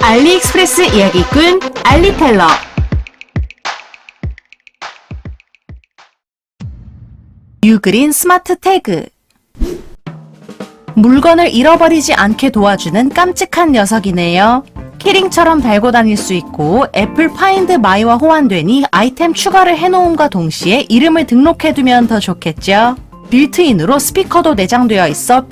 알리익스프레스 이야기꾼 알리텔러 유그린 스마트 태그 물건을 잃어버리지 않게 도와주는 깜찍한 녀석이네요. 키링처럼 달고 다닐 수 있고 애플 파인드 마이와 호환되니 아이템 추가를 해놓음과 동시에 이름을 등록해두면 더 좋겠죠. 빌트인으로 스피커도 내장되어 있어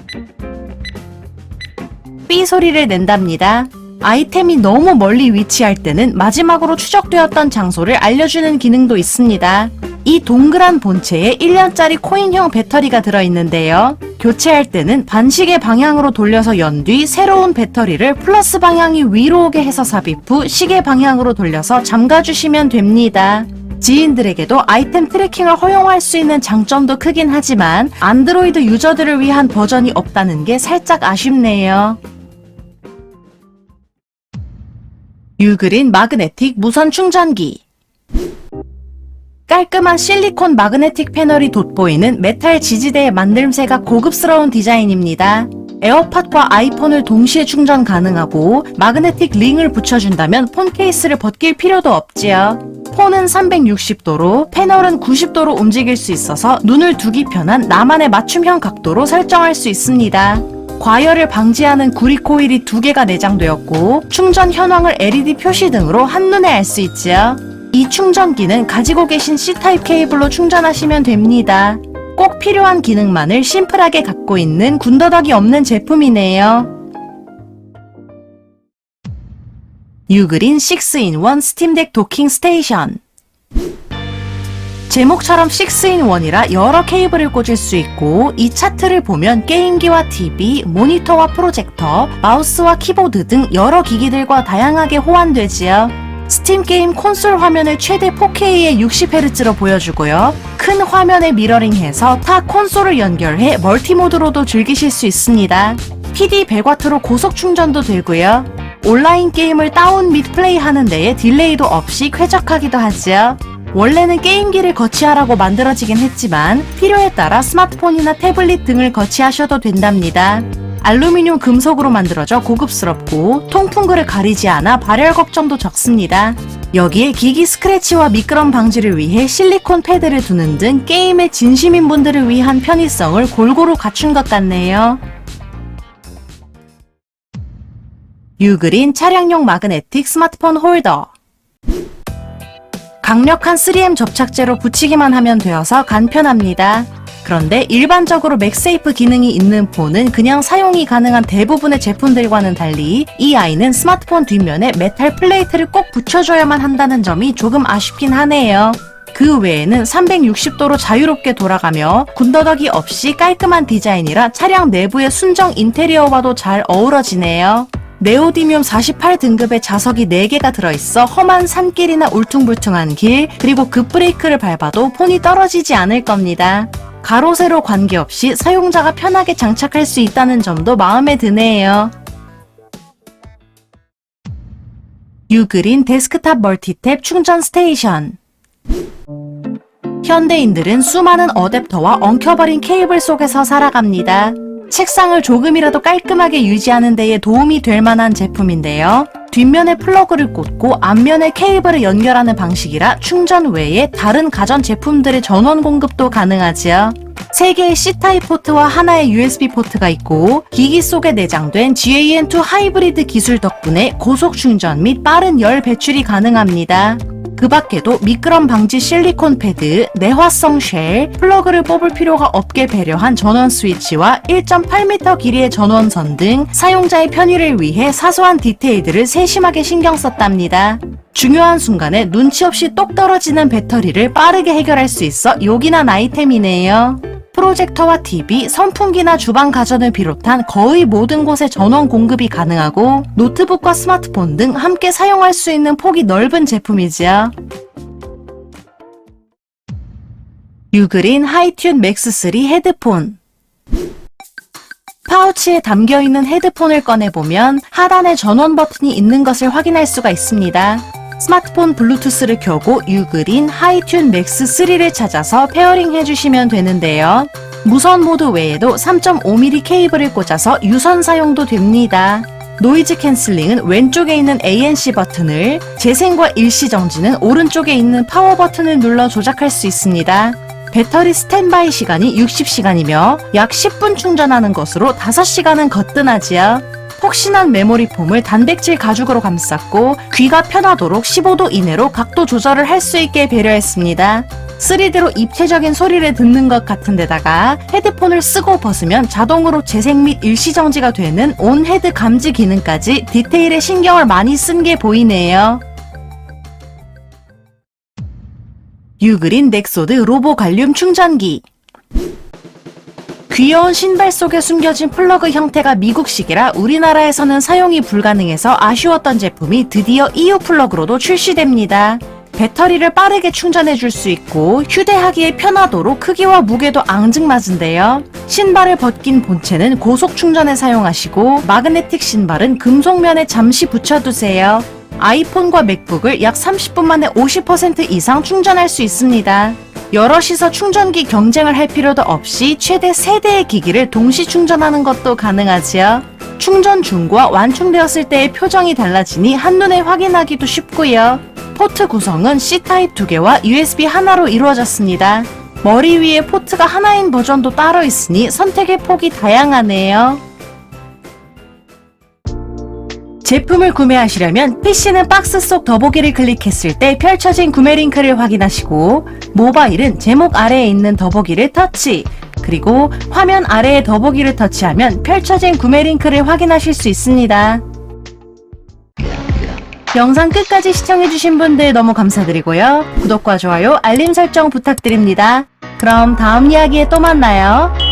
삐 소리를 낸답니다. 아이템이 너무 멀리 위치할 때는 마지막으로 추적되었던 장소를 알려주는 기능도 있습니다. 이 동그란 본체에 1년짜리 코인형 배터리가 들어있는데요. 교체할 때는 반시계 방향으로 돌려서 연 뒤 새로운 배터리를 플러스 방향이 위로 오게 해서 삽입 후 시계 방향으로 돌려서 잠가주시면 됩니다. 지인들에게도 아이템 트래킹을 허용할 수 있는 장점도 크긴 하지만 안드로이드 유저들을 위한 버전이 없다는 게 살짝 아쉽네요. 유그린 마그네틱 무선 충전기 깔끔한 실리콘 마그네틱 패널이 돋보이는 메탈 지지대의 만듦새가 고급스러운 디자인입니다. 에어팟과 아이폰을 동시에 충전 가능하고 마그네틱 링을 붙여준다면 폰 케이스를 벗길 필요도 없지요. 폰은 360도로 패널은 90도로 움직일 수 있어서 눈을 두기 편한 나만의 맞춤형 각도로 설정할 수 있습니다. 과열을 방지하는 구리 코일이 두 개가 내장되었고 충전 현황을 LED 표시 등으로 한눈에 알 수 있지요. 이 충전기는 가지고 계신 C타입 케이블로 충전하시면 됩니다. 꼭 필요한 기능만을 심플하게 갖고 있는 군더더기 없는 제품이네요. 유그린 6in1 스팀덱 도킹 스테이션 제목처럼 6in1이라 여러 케이블을 꽂을 수 있고 이 차트를 보면 게임기와 TV, 모니터와 프로젝터, 마우스와 키보드 등 여러 기기들과 다양하게 호환되지요. 스팀 게임 콘솔 화면을 최대 4K의 60Hz로 보여주고요. 큰 화면에 미러링해서 타 콘솔을 연결해 멀티모드로도 즐기실 수 있습니다. PD 100W로 고속 충전도 되고요. 온라인 게임을 다운 및 플레이하는 데에 딜레이도 없이 쾌적하기도 하지요. 원래는 게임기를 거치하라고 만들어지긴 했지만 필요에 따라 스마트폰이나 태블릿 등을 거치하셔도 된답니다. 알루미늄 금속으로 만들어져 고급스럽고 통풍구를 가리지 않아 발열 걱정도 적습니다. 여기에 기기 스크래치와 미끄럼 방지를 위해 실리콘 패드를 두는 등 게임에 진심인 분들을 위한 편의성을 골고루 갖춘 것 같네요. 유그린 차량용 마그네틱 스마트폰 홀더 강력한 3M 접착제로 붙이기만 하면 되어서 간편합니다. 그런데 일반적으로 맥세이프 기능이 있는 폰은 그냥 사용이 가능한 대부분의 제품들과는 달리 이 아이는 스마트폰 뒷면에 메탈 플레이트를 꼭 붙여줘야만 한다는 점이 조금 아쉽긴 하네요. 그 외에는 360도로 자유롭게 돌아가며 군더더기 없이 깔끔한 디자인이라 차량 내부의 순정 인테리어와도 잘 어우러지네요. 네오디뮴 48등급의 자석이 4개가 들어있어 험한 산길이나 울퉁불퉁한 길, 그리고 급브레이크를 밟아도 폰이 떨어지지 않을 겁니다. 가로, 세로 관계없이 사용자가 편하게 장착할 수 있다는 점도 마음에 드네요. 유그린 데스크탑 멀티탭 충전 스테이션 현대인들은 수많은 어댑터와 엉켜버린 케이블 속에서 살아갑니다. 책상을 조금이라도 깔끔하게 유지하는 데에 도움이 될 만한 제품인데요. 뒷면에 플러그를 꽂고 앞면에 케이블을 연결하는 방식이라 충전 외에 다른 가전 제품들의 전원 공급도 가능하지요. 3개의 C타입 포트와 하나의 USB 포트가 있고 기기 속에 내장된 GAN2 하이브리드 기술 덕분에 고속 충전 및 빠른 열 배출이 가능합니다. 그 밖에도 미끄럼 방지 실리콘 패드, 내화성 쉘, 플러그를 뽑을 필요가 없게 배려한 전원 스위치와 1.8m 길이의 전원선 등 사용자의 편의를 위해 사소한 디테일들을 세심하게 신경 썼답니다. 중요한 순간에 눈치 없이 똑 떨어지는 배터리를 빠르게 해결할 수 있어 요긴한 아이템이네요. 프로젝터와 TV, 선풍기나 주방 가전을 비롯한 거의 모든 곳에 전원 공급이 가능하고 노트북과 스마트폰 등 함께 사용할 수 있는 폭이 넓은 제품이지요. 유그린 하이튠 맥스3 헤드폰 파우치에 담겨있는 헤드폰을 꺼내보면 하단에 전원 버튼이 있는 것을 확인할 수가 있습니다. 스마트폰 블루투스를 켜고 유그린 하이튠 맥스 3를 찾아서 페어링 해주시면 되는데요. 무선 모드 외에도 3.5mm 케이블을 꽂아서 유선 사용도 됩니다. 노이즈 캔슬링은 왼쪽에 있는 ANC 버튼을, 재생과 일시 정지는 오른쪽에 있는 파워 버튼을 눌러 조작할 수 있습니다. 배터리 스탠바이 시간이 60시간이며 약 10분 충전하는 것으로 5시간은 거뜬하지요. 폭신한 메모리 폼을 단백질 가죽으로 감쌌고 귀가 편하도록 15도 이내로 각도 조절을 할 수 있게 배려했습니다. 3D로 입체적인 소리를 듣는 것 같은 데다가 헤드폰을 쓰고 벗으면 자동으로 재생 및 일시정지가 되는 온 헤드 감지 기능까지 디테일에 신경을 많이 쓴 게 보이네요. 유그린 넥소드 로보 갈륨 충전기 귀여운 신발 속에 숨겨진 플러그 형태가 미국식이라 우리나라에서는 사용이 불가능해서 아쉬웠던 제품이 드디어 EU 플러그로도 출시됩니다. 배터리를 빠르게 충전해 줄 수 있고 휴대하기에 편하도록 크기와 무게도 앙증맞은데요. 신발을 벗긴 본체는 고속 충전에 사용하시고 마그네틱 신발은 금속면에 잠시 붙여두세요. 아이폰과 맥북을 약 30분 만에 50% 이상 충전할 수 있습니다. 여럿이서 충전기 경쟁을 할 필요도 없이 최대 3대의 기기를 동시 충전하는 것도 가능하지요. 충전 중과 완충되었을 때의 표정이 달라지니 한눈에 확인하기도 쉽고요. 포트 구성은 C타입 2개와 USB 하나로 이루어졌습니다. 머리 위에 포트가 하나인 버전도 따로 있으니 선택의 폭이 다양하네요. 제품을 구매하시려면 PC는 박스 속 더보기를 클릭했을 때 펼쳐진 구매 링크를 확인하시고 모바일은 제목 아래에 있는 더보기를 터치 그리고 화면 아래의 더보기를 터치하면 펼쳐진 구매 링크를 확인하실 수 있습니다. 영상 끝까지 시청해주신 분들 너무 감사드리고요. 구독과 좋아요, 알림 설정 부탁드립니다. 그럼 다음 이야기에 또 만나요.